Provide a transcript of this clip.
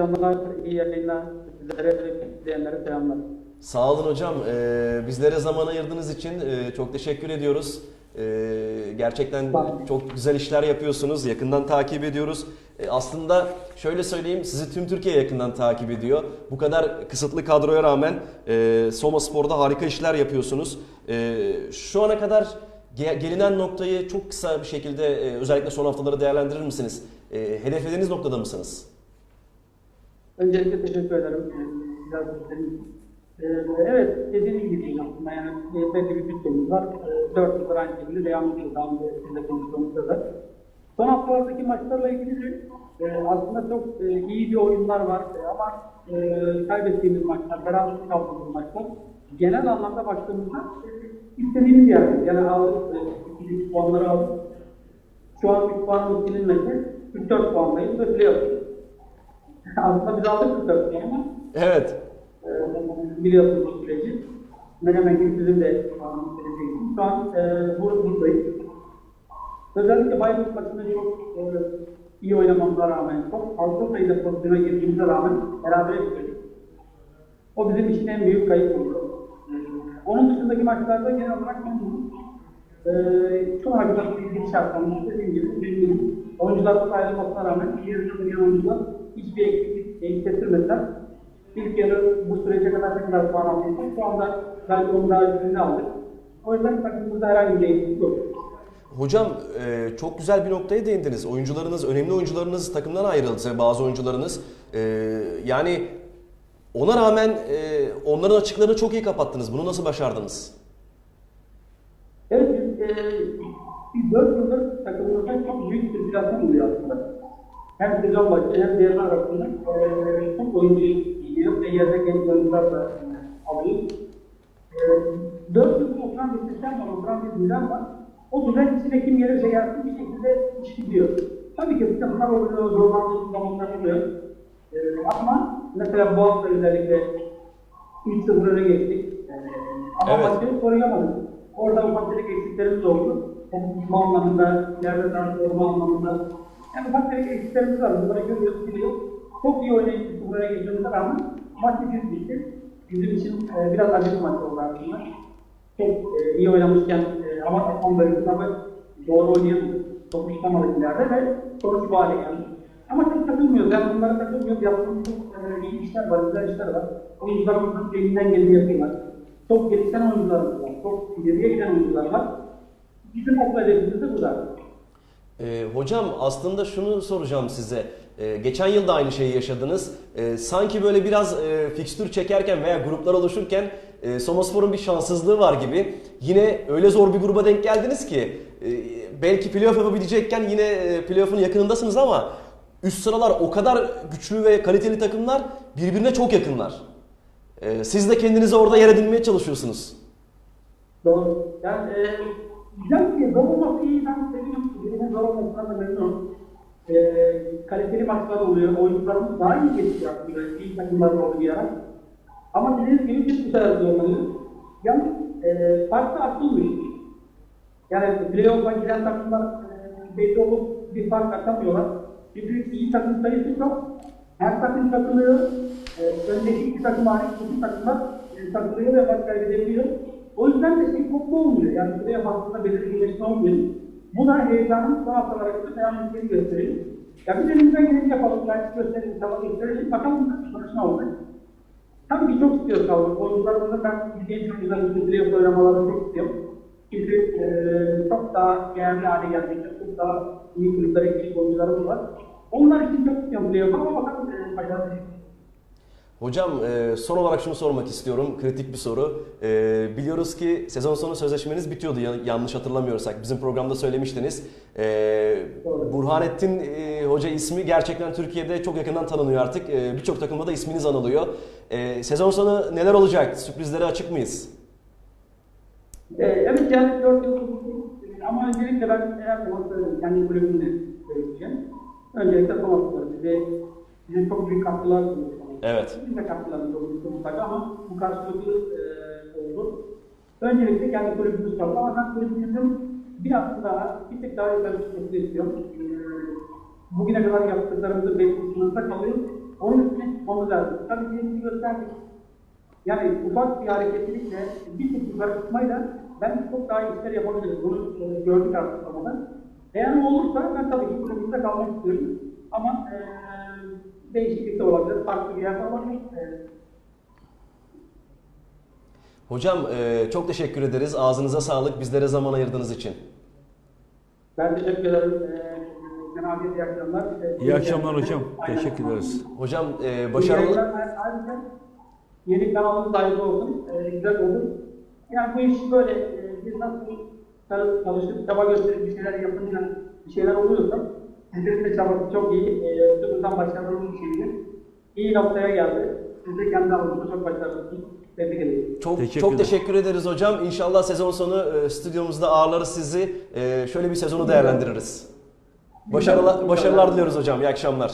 akşamlar, iyi yayınlar. Sizlere ve izleyenlere selamlar. Sağ olun hocam. Ee, bizlere zaman ayırdığınız için e, çok teşekkür ediyoruz. Ee, gerçekten çok güzel işler yapıyorsunuz. Yakından takip ediyoruz. Ee, aslında şöyle söyleyeyim, sizi tüm Türkiye yakından takip ediyor. Bu kadar kısıtlı kadroya rağmen e, Soma Spor'da harika işler yapıyorsunuz. Ee, şu ana kadar ge- gelinen noktayı çok kısa bir şekilde e, özellikle son haftaları değerlendirir misiniz? E, hedeflediğiniz noktada mısınız? Öncelikle teşekkür ederim. Sözleriniz. Ee, Evet, dediğiniz gibi aslında yani belli bir bütçemiz var. Ee, Dört yıldır aynı şekilde devam ediyor. Daha önce konuştuğumuzda da. Son haftalardaki maçlarla ilgili e, aslında çok e, iyi bir oyunlar var E, ama e, kaybettiğimiz maçlar, beraber kaldığımız maçlar genel anlamda baktığımızda istediğimiz yerde. Yani aldık, e, puanları aldık. Şu an bir puanımız silinmedi. 44 puandayız ve playoff. Aslında biz aldık 44 puan ama Evet. e, biliyorsunuz bu süreci. Menemen gibi sizin de puanınız silineceği Şu an e, bur buradayız. Özellikle Bayburt maçında çok e, iyi oynamamıza rağmen, çok fazla sayıda pozisyona girdiğimize rağmen beraber bitirdik. O bizim için en büyük kayıp oldu. Onun dışındaki maçlarda genel olarak memnunum. Ee, çok harika bir gidişattan dediğim gibi memnunum. Oyuncularımız ayrılmasına rağmen diğer oynayan oyuncular hiçbir eksiklik hissettirmediler. İlk yarı bu sürece kadar ne kadar puan aldıysak şu anda belki onu daha üstünde aldık. O yüzden takımımızda herhangi bir eksiklik yok. Hocam e, çok güzel bir noktaya değindiniz. Oyuncularınız, önemli oyuncularınız takımdan ayrıldı. Bazı oyuncularınız. E, yani ona rağmen e, onların açıklarını çok iyi kapattınız. Bunu nasıl başardınız? Evet, biz, e, biz 4 yıldır takımımızda çok büyük bir sirkülasyon oluyor aslında. Hem sezon başı hem diğerler arasında e, çok oyuncu gidiyor ve yerde genç oyuncular da alıyor. E, 4 yıldır oturan bir sistem var, oturan bir düzen var. O düzen içine kim gelirse gelsin bir şekilde iş gidiyor. Tabii ki bu takımlar oluyor, zorlandığı zamanlar oluyor. E, ama mesela bu hafta özellikle 3-0 öne geçtik. E, ama Evet. maçı koruyamadık. Orada ufak tefek eksiklerimiz oldu. Tutma anlamında, yerde transforma anlamında. Yani ufak tefek eksiklerimiz var. Bunları görüyoruz, biliyoruz. Çok iyi oynayıp bir buraya geçmemize rağmen maç bir bitti. Bizim için e, biraz acı bir maç oldu aslında. Çok e, iyi oynamışken e, ama son bölümde doğru oynayamadık. Çok tutamadık ileride ve sonuç bu hale geldi. Ama çok takılmıyoruz. Yani bunlara takılmıyoruz. Yaptığımız çok e, iyi işler var, güzel işler var. Oyuncularımızın elinden geleni yapıyorlar. Çok gelişen oyuncularımız var. Çok ileriye giden oyuncular var. Bizim okul hedefimiz de bu da. E, hocam aslında şunu soracağım size. E, geçen yıl da aynı şeyi yaşadınız. E, sanki böyle biraz e, fikstür çekerken veya gruplar oluşurken e, Somaspor'un bir şanssızlığı var gibi. Yine öyle zor bir gruba denk geldiniz ki e, belki playoff yapabilecekken yine e, playoff'un yakınındasınız ama üst sıralar o kadar güçlü ve kaliteli takımlar birbirine çok yakınlar. E, siz de kendinizi orada yer edinmeye çalışıyorsunuz. Doğru. Yani e, güzel bir şey. Zor olması iyi. Ben seviyorum. Birinin zor da memnunum. E, kaliteli maçlar oluyor. Oyuncularımız daha iyi geçiyor aslında. İyi takımlar olduğu bir ara. Ama dediğiniz gibi biz bu sefer zorlanıyoruz. Yalnız e, fark da atılmıyor. Yani playoff'a giden takımlar e, belli olup bir fark atamıyorlar. Çünkü iyi takım sayısı çok. Her takım takılıyor. E, öndeki iki takım hariç bütün takımlar e, takılıyor ve maç kaybedebiliyor. O yüzden de şey çok da olmuyor. Yani playoff aslında belirginleşme olmuyor. Bu da heyecanın son haftalara kadar devam ettiğini gösteriyor. Ya biz elimizden geleni yapalım. Ben gösterelim, tamam gösterelim. Bakalım sonuç ne olacak. Tabii ki çok istiyoruz kalmak. Oyuncularımızın ben genç oyuncularımızın playoff oynamalarını çok istiyorum. Çünkü e, çok daha değerli hale gelecek, çok daha iyi kulüplere gidecek oyuncularımız var. Onlar için çok istiyorum playoff ama bakalım e, başarılı. Hocam e, son olarak şunu sormak istiyorum. Kritik bir soru. E, biliyoruz ki sezon sonu sözleşmeniz bitiyordu ya- yanlış hatırlamıyorsak. Bizim programda söylemiştiniz. E. Burhanettin Hoca ismi gerçekten Türkiye'de çok yakından tanınıyor artık. Birçok takımda da isminiz anılıyor. Sezon sonu neler olacak? Sürprizlere açık mıyız? Evet yani 4 yıl ama öncelikle ben her zaman söylerim. Kendi kulübümde söyleyeceğim. Öncelikle Thomas'lar bize, bize çok büyük katkılar sundu. Evet. Bizim de katkılarımız oldu mutlaka ama bu karşılıklı e, oldu. Öncelikle kendi kulübümüz kaldı ama ben kulübümüzün biraz daha, bir tık daha yukarı istiyorum. E, bugüne kadar yaptıklarımızı beklediğimizde kalıyor. onun üstüne çıkmamız lazım. Tabii kendimizi gösterdik. Yani ufak bir hareketlilikle, bir tık yukarı çıkmayla ben çok daha iyi işler yapabiliriz. Bunu e, gördük artık ama Eğer olursa ben tabii ki kulübümüzde kalmak istiyorum. Ama e, değişiklik de olabilir, farklı bir yerde. E, Hocam e, çok teşekkür ederiz. Ağzınıza sağlık. Bizlere zaman ayırdığınız için. ben teşekkür ederim. E, Cenab-ı Hak iyi akşamlar. E, İyi akşamlar hocam. Aynen. Teşekkür ederiz. Hocam e, İyi başarılı... yeni kanalımız hayırlı olsun. E, güzel oldu. Yani bu iş böyle e, biz nasıl çalış- çalışıp çaba gösterip bir şeyler yapınca bir şeyler oluyorsa de çabası çok iyi. E, sıfırdan başarılı bir şeydi. İyi noktaya geldi. Siz de kendi alanınızda çok başarılısınız. Tebrik ederim. Çok Teşekkür çok teşekkür ederiz hocam. İnşallah sezon sonu e, stüdyomuzda ağırlarız sizi. E, şöyle bir sezonu değerlendiririz. Başarılar, başarılar diliyoruz hocam. İyi akşamlar.